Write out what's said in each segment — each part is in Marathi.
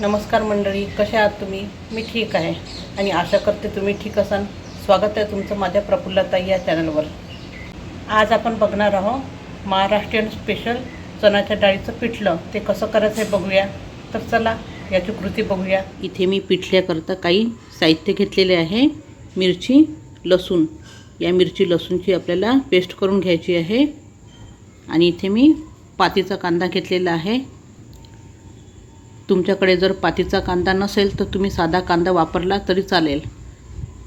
नमस्कार मंडळी कशा आहात तुम्ही? मी ठीक आहे आणि आशा करते तुम्ही ठीक असाल. स्वागत आहे तुमचं माझ्या प्रफुल्लताई या चॅनलवर. आज आपण बघणार आहोत महाराष्ट्रीयन स्पेशल चणाच्या डाळीचं पिठलं. ते कसं करायचं आहे बघूया. तर चला याची कृती बघूया. इथे मी पिठल्याकरता काही साहित्य घेतलेले आहे. मिरची लसूण. या मिरची लसूणची आपल्याला पेस्ट करून घ्यायची आहे. आणि इथे मी पातीचा कांदा घेतलेला आहे. तुमच्याकडे जर पातीचा कांदा नसेल तर तुम्ही साधा कांदा वापरला तरी चालेल.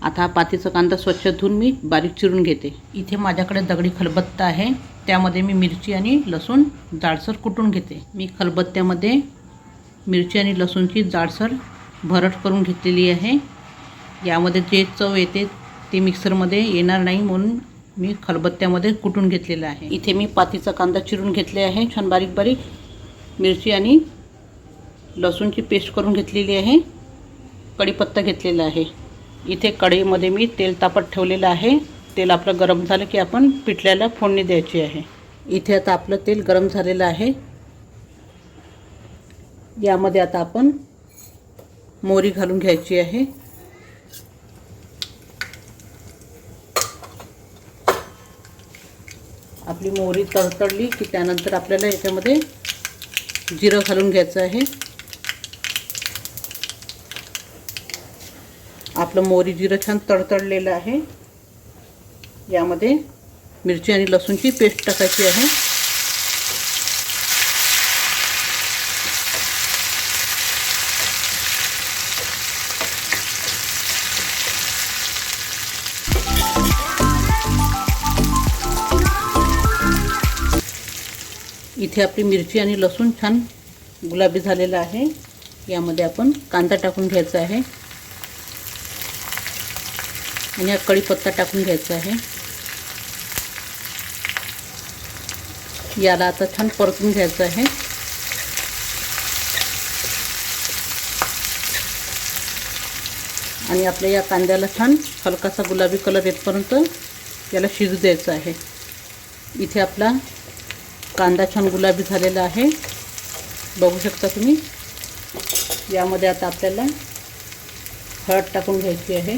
आता हा पातीचा कांदा स्वच्छ धुवून मी बारीक चिरून घेते. इथे माझ्याकडे दगडी खलबत्ता आहे. त्यामध्ये मी मिरची आणि लसूण जाडसर कुटून घेते. मी खलबत्त्यामध्ये मिरची आणि लसूणची जाडसर भरट करून घेतलेली आहे. यामध्ये जे चव येते ते मिक्सरमध्ये येणार नाही म्हणून मी खलबत्त्यामध्ये कुटून घेतलेलं आहे. इथे मी पातीचा कांदा चिरून घेतले आहे. छान बारीक बारीक मिरची आणि लसूणची पेस्ट करून घेतलेली आहे. कढीपत्ता घेतलेला आहे. इथे कढईमध्ये मी तेल तापत ठेवलेलं आहे. तेल आपलं गरम झालं की आपण पिठल्याला फोडणी द्यायची आहे. इथे आता आपलं तेल गरम झालेलं आहे. यामध्ये आता आपण मोरी घालून घ्यायची आहे. आपली मोहरी तडतडली की त्यानंतर आपल्याला याच्यामध्ये जिरं घालून घ्यायचं आहे. आपलं मोहरी जिरं छान तडतडलेलं आहे. यामध्ये मिरची आणि लसूणची पेस्ट टाकायची आहे. इथे आपली मिरची आणि लसूण छान गुलाबी झालेलं आहे. यामध्ये आपण कांदा टाकून घ्यायचा आहे. आणि कढीपत्ता टाकून घ्यायचा आहे. याला आता छान परतून घ्यायचं आहे. आणि आपल्या या कांद्याला छान हलकासा गुलाबी कलर येतपर्यंत याला शिजू द्यायचं आहे. इथे आपला कांदा छान गुलाबी झालेला आहे. बघू शकता तुम्ही. यामध्ये आता आपल्याला हळद टाकून घ्यायची आहे.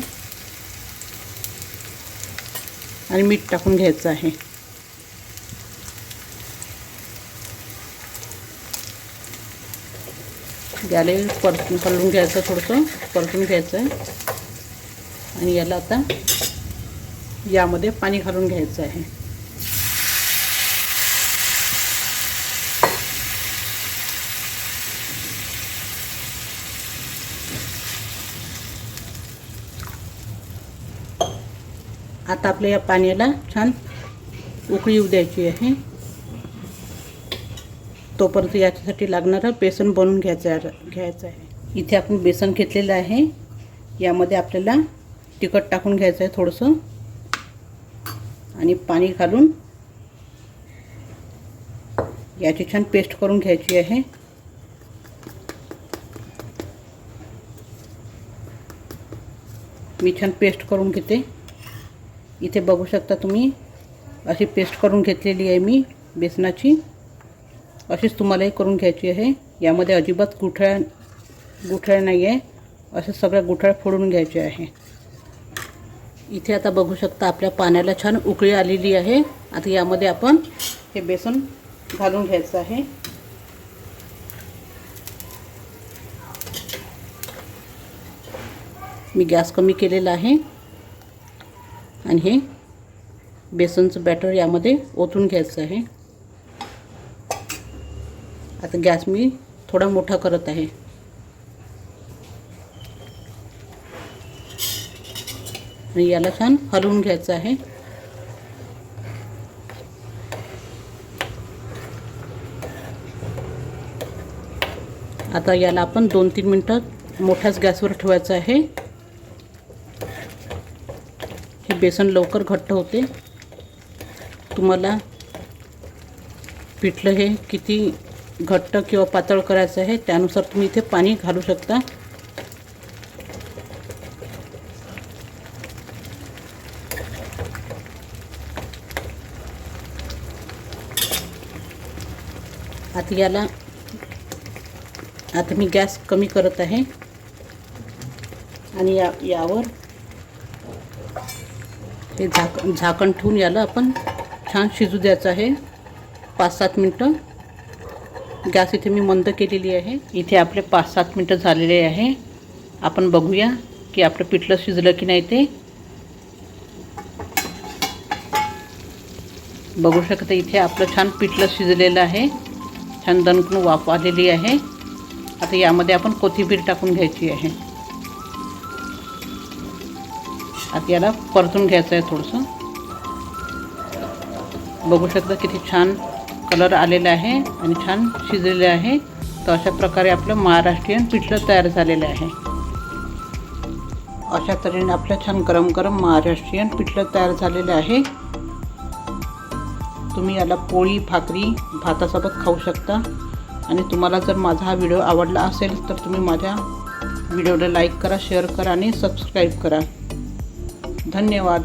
आणि मीठ टाकून घ्यायचं आहे. याला परतून हलवून घ्यायचं थोडंसं परतून घ्यायचं आहे. आणि याला आता यामध्ये पाणी घालून घ्यायचं आहे. आता आपल्या या पाण्याला छान उकळी येऊ द्यायची आहे. तोपर्यंत याच्यासाठी लागणारं बेसन बनवून घ्यायचं घ्यायचं आहे. इथे आपण बेसन घेतलेलं आहे. यामध्ये आपल्याला तिखट टाकून घ्यायचं आहे थोडंसं. आणि पाणी घालून याची छान पेस्ट करून घ्यायची आहे. मी छान पेस्ट करून घेते. इथे बघू शकता तुम्ही. अशी पेस्ट करून घेतलेली आहे मी बेसनाची. अशीच तुम्हालाही करून घ्यायची आहे. यामध्ये अजिबात गुठळ्या गुठळ्या नाही आहे असे सगळ्या गुठळ्या फोडून घ्यायचे आहे. इथे आता बघू शकता आपल्या पाण्याला छान उकळी आलेली आहे. आता यामध्ये आपण हे बेसन घालून घ्यायचं आहे. मी गॅस कमी केलेला आहे. आणि हे बेसनचं बॅटर यामध्ये ओतून घ्यायचं आहे. आता गॅस मी थोडा मोठा करत आहे. आणि याला छान हलवून घ्यायचं आहे. आता याला आपण दोन तीन मिनटं मोठ्याच गॅसवर ठेवायचं आहे हे बेसन लवकर घट्ट होते. तुम्हाला पिठलं हे किती घट्ट किंवा पातळ करायचं आहे त्यानुसार तुम्ही इथे पाणी घालू शकता. आता याला आता मी गॅस कमी करत आहे. आणि या यावर हे झाक झाकण ठेवून याला आपण छान शिजू द्यायचं आहे. पाच सात मिनटं. गॅस इथे मी मंद केलेली आहे. इथे आपले पाच सात मिनटं झालेले आहे. आपण बघूया की आपलं पिठलं शिजलं की नाही ते. बघू शकता इथे आपलं छान पिठलं शिजलेलं आहे. छान दणकून वाफ आलेली आहे. आता यामध्ये आपण कोथिंबीर टाकून घ्यायची आहे. आता याला परतून घ्यायचं आहे थोडंसं. बघू शकता किती छान कलर आलेला आहे आणि छान शिजलेलं आहे. तर अशा प्रकारे आपलं महाराष्ट्रीयन पिठलं तयार झालेलं आहे. अशा तऱ्हेने आपलं छान गरम गरम महाराष्ट्रीयन पिठलं तयार झालेलं आहे. तुम्ही याला पोळी भाकरी भातासोबत खाऊ शकता. आणि तुम्हाला जर माझा हा व्हिडिओ आवडला असेल तर तुम्ही माझ्या व्हिडिओला लाईक करा शेअर करा आणि सबस्क्राईब करा. धन्यवाद.